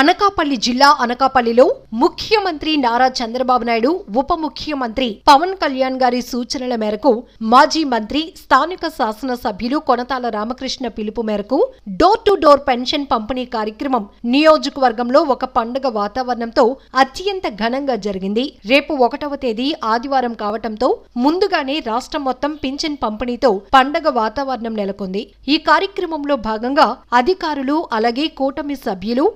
అనకాపల్లి జిల్లా అనకాపల్లిలో ముఖ్యమంత్రి నారా చంద్రబాబు నాయుడు ఉప ముఖ్యమంత్రి పవన్ కళ్యాణ్ గారి సూచనల మేరకు మాజీ మంత్రి స్థానిక శాసనసభ్యులు కొనతాల రామకృష్ణ పిలుపు మేరకు డోర్ టు డోర్ పెన్షన్ పంపిణీ కార్యక్రమం నియోజకవర్గంలో ఒక పండుగ వాతావరణంతో అత్యంత ఘనంగా జరిగింది. రేపు ఒకటవ తేదీ ఆదివారం కావటంతో ముందుగానే రాష్ట్రం మొత్తం పింఛన్ పంపిణీతో పండగ వాతావరణం నెలకొంది. ఈ కార్యక్రమంలో భాగంగా అధికారులు అలాగే కూటమి సభ్యులు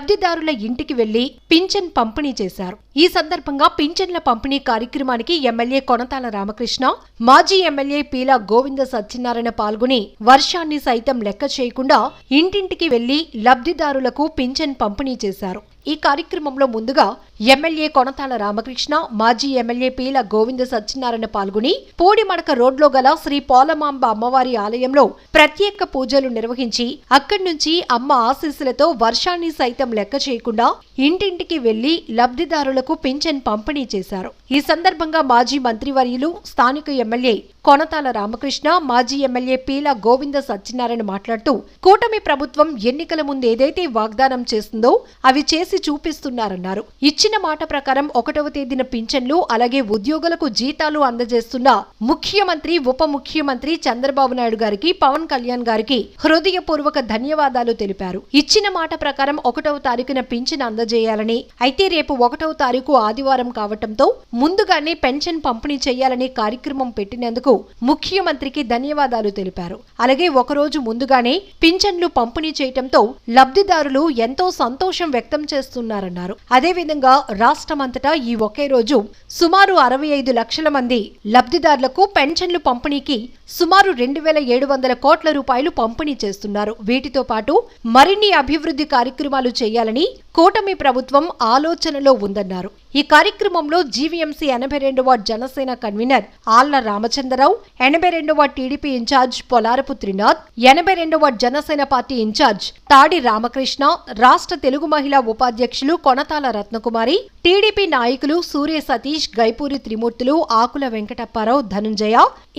లబ్ధిదారుల ఇంటికి వెళ్ళి పింఛన్ పంపిణీ చేశారు. ఈ సందర్భంగా పింఛన్ల పంపిణీ కార్యక్రమానికి ఎమ్మెల్యే కొనతాల రామకృష్ణ మాజీ ఎమ్మెల్యే పీలా గోవింద సత్యనారాయణ పాల్గొని వర్షాన్ని సైతం లెక్క చేయకుండా ఇంటింటికి వెళ్ళి లబ్ధిదారులకు పింఛన్ పంపిణీ చేశారు. ఈ కార్యక్రమంలో ముందుగా ఎమ్మెల్యే కొనతాల రామకృష్ణ మాజీ ఎమ్మెల్యే పీల గోవింద సత్యనారాయణ పాల్గొని పూడిమడక రోడ్లో గల శ్రీ పోలమాంబ అమ్మవారి ఆలయంలో ప్రత్యేక పూజలు నిర్వహించి అక్కడి నుంచి అమ్మ ఆశీస్సులతో వర్షాన్ని సైతం లెక్క చేయకుండా ఇంటింటికి వెళ్ళి లబ్ధిదారులకు పింఛన్ పంపిణీ చేశారు. ఈ సందర్భంగా మాజీ మంత్రివర్యులు స్థానిక ఎమ్మెల్యే కొనతాల రామకృష్ణ మాజీ ఎమ్మెల్యే పీల గోవింద సత్యనారాయణ మాట్లాడుతూ కూటమి ప్రభుత్వం ఎన్నికల ముందు ఏదైతే వాగ్దానం చేస్తుందో అవి చేసి చూపిస్తున్నారన్నారు. ఇచ్చిన మాట ప్రకారం ఒకటవ తేదీన పింఛన్లు అలాగే ఉద్యోగులకు జీతాలు అందజేస్తున్న ముఖ్యమంత్రి ఉప ముఖ్యమంత్రి చంద్రబాబు నాయుడు గారికి పవన్ కళ్యాణ్ గారికి హృదయపూర్వక ధన్యవాదాలు తెలిపారు. ఇచ్చిన మాట ప్రకారం ఒకటవ తారీఖున పింఛన్ అందజేయాలని అయితే రేపు ఒకటవ తారీఖు ఆదివారం కావటంతో ముందుగానే పెన్షన్ పంపిణీ చేయాలని కార్యక్రమం పెట్టినందుకు ముఖ్యమంత్రికి ధన్యవాదాలు తెలిపారు. అలాగే ఒకరోజు ముందుగానే పింఛన్లు పంపిణీ చేయటంతో లబ్ధిదారులు ఎంతో సంతోషం వ్యక్తం చేస్తున్నారన్నారు. అదేవిధంగా రాష్ట్రమంతటా ఈ ఒకే రోజు సుమారు అరవై ఐదు లక్షల మంది లబ్ధిదారులకు పెన్షన్లు పంపిణీకి సుమారు రెండు వేల ఏడు వందల కోట్ల రూపాయలు పంపిణీ చేస్తున్నారు. వీటితో పాటు మరిన్ని అభివృద్ధి కార్యక్రమాలు చేయాలని కూటమి ప్రభుత్వం ఆలోచనలో ఉందన్నారు. ఈ కార్యక్రమంలో జీవీఎంసీ ఎనభై రెండవ జనసేన కన్వీనర్ ఆళ్ళ రామచంద్రరావు ఎనభై రెండవ టీడీపీ ఇన్ఛార్జ్ పొలారపు త్రినాథ్ ఎనభై రెండవ జనసేన పార్టీ ఇన్ఛార్జ్ తాడి రామకృష్ణ రాష్ట్ర తెలుగు మహిళా ఉపాధ్యక్షులు కొనతాల రత్నకుమారి టీడీపీ నాయకులు సూర్య సతీష్ గైపూరి త్రిమూర్తులు ఆకుల వెంకటప్పారావు ధనుంజయ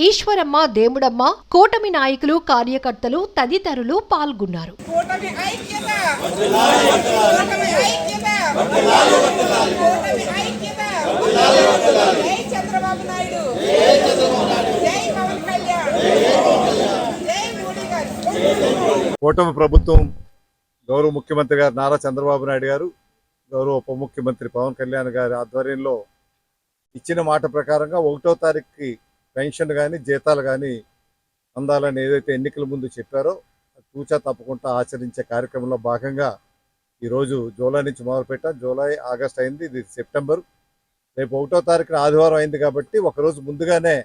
ఈశ్వరమ్మ దేవుడమ్మ కూటమి నాయకులు కార్యకర్తలు తదితరులు పాల్గొన్నారు కూటమి ఐక్యత కూటమి ఐక్యత కూటమి ఐక్యత జై చంద్రబాబు నాయుడు జై పవన్ కళ్యాణ్ జై మోడీ గారు కూటమి ప్రభుత్వం గౌరవ ముఖ్యమంత్రి గారు నారా చంద్రబాబు నాయుడు గారు గౌరవ ఉప ముఖ్యమంత్రి పవన్ కళ్యాణ్ గారి ఆధ్వర్యంలో ఇచ్చిన మాట ప్రకారంగా ఒకటో తారీఖుకి పెన్షన్ కానీ జీతాలు కానీ అందాలని ఏదైతే ఎన్నికల ముందు చెప్పారో తూచా తప్పకుండా ఆచరించే కార్యక్రమంలో భాగంగా ఈరోజు జూలై నుంచి మొదలుపెట్టాం. జూలై ఆగస్ట్ అయింది ఇది సెప్టెంబర్. రేపు ఒకటో తారీఖున ఆదివారం అయింది కాబట్టి ఒకరోజు ముందుగానే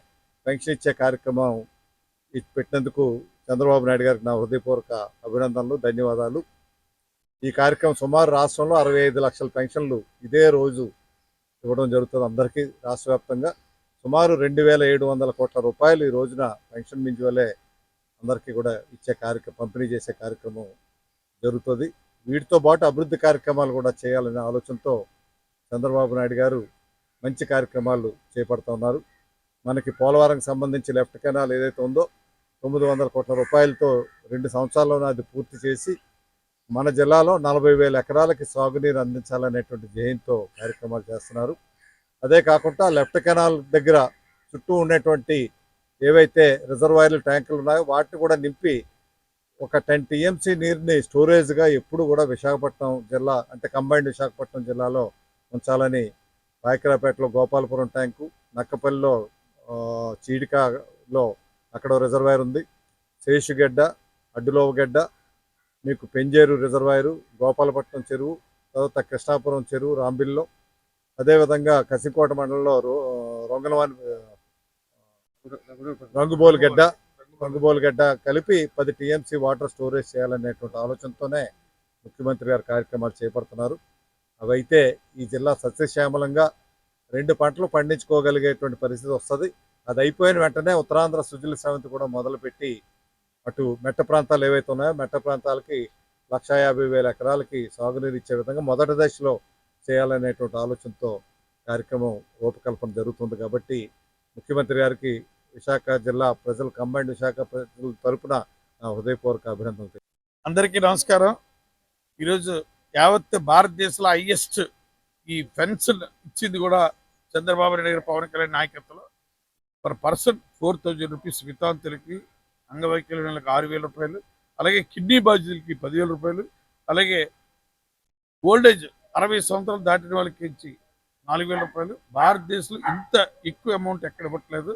పెన్షన్ ఇచ్చే కార్యక్రమం పెట్టినందుకు చంద్రబాబు నాయుడు గారికి నా హృదయపూర్వక అభినందనలు ధన్యవాదాలు. ఈ కార్యక్రమం సుమారు రాష్ట్రంలో అరవై ఐదు లక్షల పెన్షన్లు ఇదే రోజు ఇవ్వడం జరుగుతుంది అందరికీ రాష్ట్ర వ్యాప్తంగా. సుమారు రెండు వేల ఏడు వందల కోట్ల రూపాయలు ఈ రోజున పెన్షన్ మించి వల్లే అందరికీ కూడా ఇచ్చే కార్యక్రమం పంపిణీ చేసే కార్యక్రమం జరుగుతుంది. వీటితో పాటు అభివృద్ధి కార్యక్రమాలు కూడా చేయాలనే ఆలోచనతో చంద్రబాబు నాయుడు గారు మంచి కార్యక్రమాలు చేపడుతున్నారు. మనకి పోలవరంకి సంబంధించి లెఫ్ట్ కెనాల్ ఏదైతే ఉందో తొమ్మిది వందల కోట్ల రూపాయలతో రెండు సంవత్సరాల్లోనే అది పూర్తి చేసి మన జిల్లాలో నలభై వేల ఎకరాలకి సాగునీరు అందించాలనేటువంటి ధ్యేయంతో కార్యక్రమాలు చేస్తున్నారు. అదే కాకుండా లెఫ్ట్ కెనాల్ దగ్గర చుట్టూ ఉన్నటువంటి ఏవైతే రిజర్వాయర్లు ట్యాంకులు ఉన్నాయో వాటిని కూడా నింపి ఒక టెన్ టీఎంసీ నీరుని స్టోరేజ్గా ఎప్పుడు కూడా విశాఖపట్నం జిల్లా అంటే కంబైన్డ్ విశాఖపట్నం జిల్లాలో ఉంచాలని పాయకరాపేటలో గోపాలపురం ట్యాంకు నక్కపల్లిలో చీడికాలో అక్కడ రిజర్వాయర్ ఉంది. శేషుగడ్డ అడ్డులోవగడ్డ మీకు పెంజేరు రిజర్వాయరు గోపాలపట్నం చెరువు తర్వాత కృష్ణాపురం చెరువు రాంబిల్లో. అదేవిధంగా కసికోట మండలంలో రో- రొంగనవాని రంగుబోలు గడ్డ రంగుబోలు గడ్డ కలిపి పది టీఎంసీ వాటర్ స్టోరేజ్ చేయాలనేటువంటి ఆలోచనతోనే ముఖ్యమంత్రి గారు కార్యక్రమాలు చేపడుతున్నారు. అవైతే ఈ జిల్లా సస్యశ్యామలంగా రెండు పంటలు పండించుకోగలిగేటువంటి పరిస్థితి వస్తుంది. అది అయిపోయిన వెంటనే ఉత్తరాంధ్ర సుజల సమితి కూడా మొదలుపెట్టి అటు మెట్ట ప్రాంతాలు ఏవైతే ఉన్నాయో మెట్ట ప్రాంతాలకి లక్ష యాభై వేల ఎకరాలకి సాగునీరు ఇచ్చే విధంగా మొదటి దశలో చేయాలనేటువంటి ఆలోచనతో కార్యక్రమం రూపకల్పన జరుగుతుంది కాబట్టి ముఖ్యమంత్రి గారికి విశాఖ జిల్లా ప్రజలు కంబైండ్ విశాఖ ప్రజల తరపున నా హృదయపూర్వక అభినందనలు అందరికీ నమస్కారం. ఈరోజు యావత్ భారతదేశంలో హైయెస్ట్ ఈ ఫెన్స్ ఇచ్చింది కూడా చంద్రబాబు నాయుడు గారు పవన్ కళ్యాణ్ నాయకత్వంలో. Per person four thousand rupees వితాంతులకి అంగవైకల్యాలకు ఆరు వేల రూపాయలు అలాగే కిడ్నీ బాధితులకి పదివేల రూపాయలు అలాగే ఓల్డేజ్ అరవై సంవత్సరాలు దాటిన వాళ్ళకి ఇచ్చి నాలుగు వేల రూపాయలు. భారతదేశంలో ఇంత ఎక్కువ అమౌంట్ ఎక్కడ ఇవ్వట్లేదు.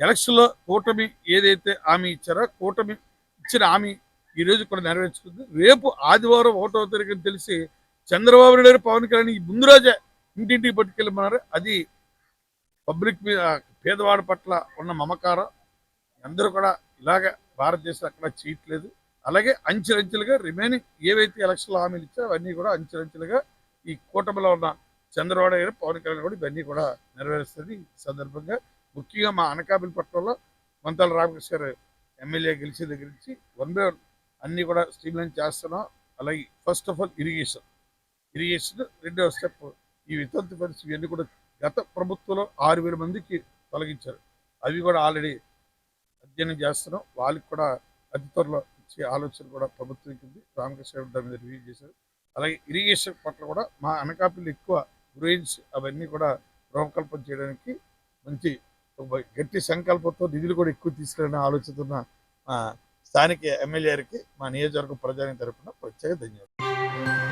ఎలక్షన్లో కూటమి ఏదైతే హామీ ఇచ్చారో కూటమి ఇచ్చిన హామీ ఈ రోజు కూడా నెరవేర్చుకుంది. రేపు ఆదివారం ఒకటో తారీఖు అని తెలిసి చంద్రబాబు నాయుడు పవన్ కళ్యాణ్ ఈ ముందు రోజే ఇంటింటికి పట్టుకెళ్ళమన్నారు. అది పబ్లిక్ మీద పేదవాడి పట్ల ఉన్న మమకారం అందరూ కూడా ఇలాగ భారతదేశం అక్కడ చేయట్లేదు. అలాగే అంచెలంచెలుగా రిమైనింగ్ ఏవైతే ఎలక్షన్లు హామీలు ఇచ్చారో అవన్నీ కూడా అంచెలంచెలుగా ఈ కూటమిలో ఉన్న చంద్రబాబు గారు, పవన్ కళ్యాణ్ కూడా ఇవన్నీ కూడా నెరవేరుస్తుంది ఈ సందర్భంగా ముఖ్యంగా మా అనకాపల్లి పట్టణంలో మంతాల రామకృష్ణ గారు ఎమ్మెల్యే గెలిచే దగ్గర నుంచి వన్ బై వన్ అన్నీ కూడా స్ట్రీమ్లైన్ చేస్తున్నాం. అలాగే first of all irrigation irrigation రెండవ స్టెప్ ఈ వితంతు పరిస్థితి ఇవన్నీ కూడా గత ప్రభుత్వంలో ఆరు వేల మందికి తొలగించారు. అవి కూడా ఆల్రెడీ అధ్యయనం చేస్తున్నాం. వాళ్ళకి కూడా అతి త్వరలో ఇచ్చే ఆలోచన కూడా ప్రభుత్వం ఉంది రామకృష్ణ దాని మీద రివ్యూ చేశారు. అలాగే ఇరిగేషన్ పట్ల కూడా మా అనకాపల్లి ఎక్కువ గ్రోయిన్స్ అవన్నీ కూడా రూపకల్పన చేయడానికి మంచి గట్టి సంకల్పంతో నిధులు కూడా ఎక్కువ తీసుకురాని ఆలోచిస్తున్న ఉన్న మా స్థానిక ఎమ్మెల్యేకి మా నియోజకవర్గ ప్రజాని తరపున ప్రత్యేక ధన్యవాదాలు.